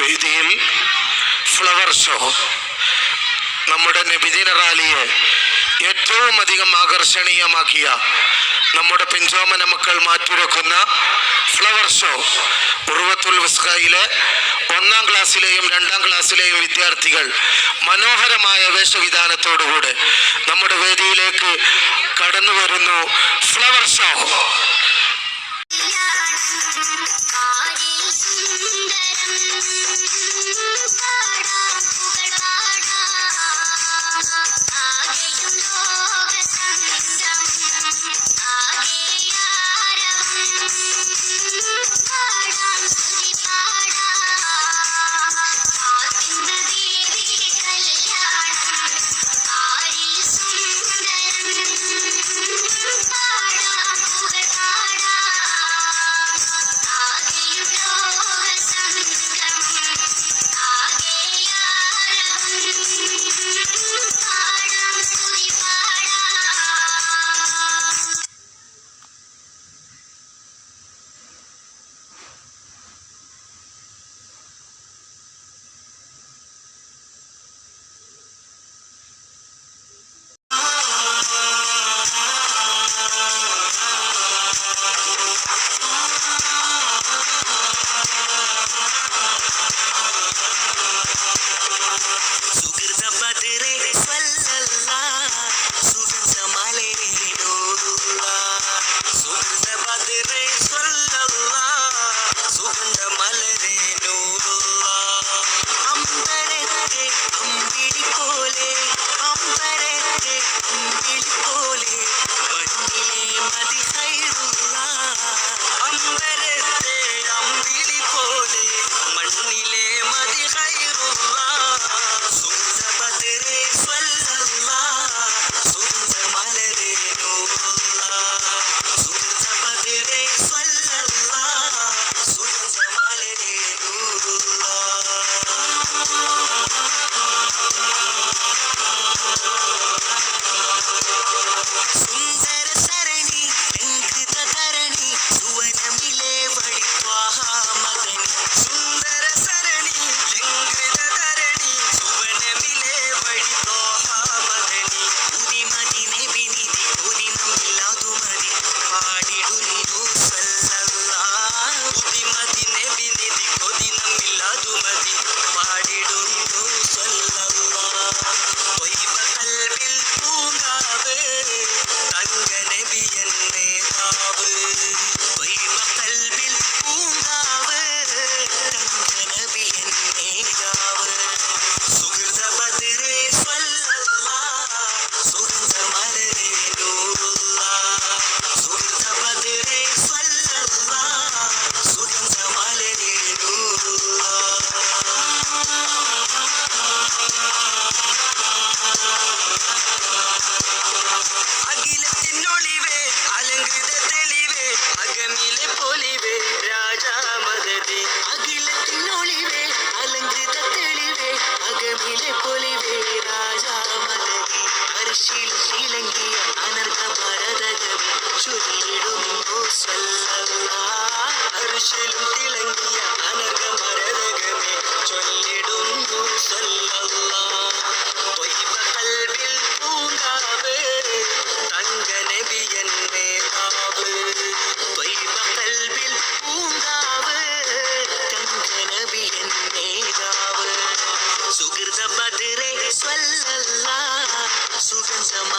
വേദിയിൽ flower show നമ്മുടെ നബിദിന റാലിയെ ഏറ്റവും അധികം ആകർഷണീയമാക്കിയ നമ്മുടെ പിഞ്ചോമന മക്കൾ മാറ്റിവെക്കുന്ന ഫ്ലവർ ഷോ ഉർവത്തുൽ വിസ്കയിലെ ഒന്നാം ക്ലാസ്സിലെയും രണ്ടാം ക്ലാസ്സിലെയും വിദ്യാർത്ഥികൾ മനോഹരമായ വേഷവിധാനത്തോടുകൂടെ നമ്മുടെ വേദിയിലേക്ക് കടന്നു വരുന്നു ഫ്ലവർ ഷോ ശിലങ്കിയ അനർഘ ഭരതകവി ചുരിയിടുന്നു സല്ലല്ലാ അർശലും move and tell